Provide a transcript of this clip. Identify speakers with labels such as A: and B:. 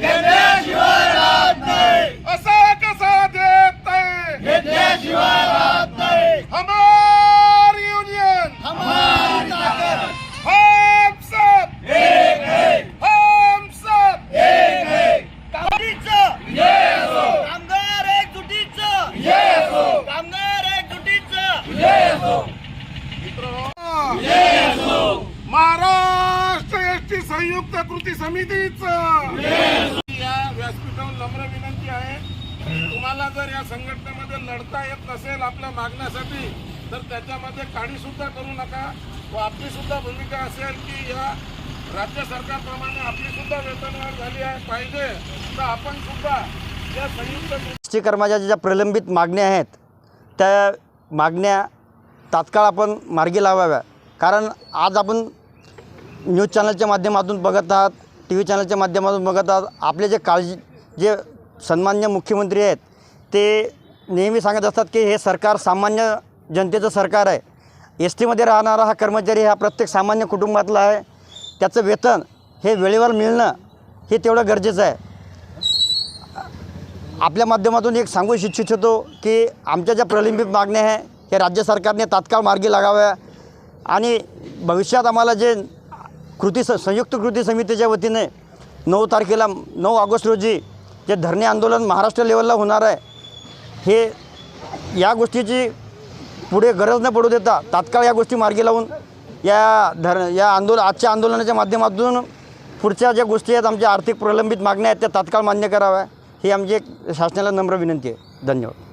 A: Yeah. संयुक्त कृती समितीचं. या व्यासपीठावर नम्र विनंती आहे. तुम्हाला जर या संघटनेमध्ये लढता येत नसेल आपल्या मागण्यासाठी तर त्याच्यामध्ये काळी सुद्धा करू नका. व आपली सुद्धा भूमिका असेल की या राज्य सरकारप्रमाणे आपली सुद्धा वेतनवाढ झाली आहे पाहिजे. तर आपण सुद्धा या संयुक्त
B: कर्मचाऱ्याच्या ज्या प्रलंबित मागण्या आहेत त्या मागण्या तात्काळ आपण मार्गी लावाव्या. कारण आज आपण न्यूज चॅनलच्या माध्यमातून बघत आहात टी व्ही चॅनलच्या माध्यमातून बघत आहात आपले जे काळजी जे सन्मान्य मुख्यमंत्री आहेत ते नेहमी सांगत असतात की हे सरकार सामान्य जनतेचं सरकार आहे. एस टीमध्ये राहणारा हा कर्मचारी हा प्रत्येक सामान्य कुटुंबातला आहे. त्याचं वेतन हे वेळेवर मिळणं हे तेवढं गरजेचं आहे. आपल्या माध्यमातून एक सांगू इच्छितो की आमच्या ज्या प्रलंबित मागण्या आहे हे राज्य सरकारने तात्काळ मार्गी लागाव्या आणि भविष्यात आम्हाला जे कृती स संयुक्त कृती समितीच्या वतीने नऊ तारखेला नऊ ऑगस्ट रोजी जे धरणे आंदोलन महाराष्ट्र लेवलला होणार आहे हे या गोष्टीची पुढे गरज न पडू देता तात्काळ या गोष्टी मार्गी लावून या धर या आंदोलन आजच्या आंदोलनाच्या माध्यमातून पुढच्या ज्या गोष्टी आहेत आमच्या आर्थिक प्रलंबित मागण्या आहेत त्या तात्काळ मान्य कराव्या ही आमची एक शासनाला नम्र विनंती आहे. धन्यवाद.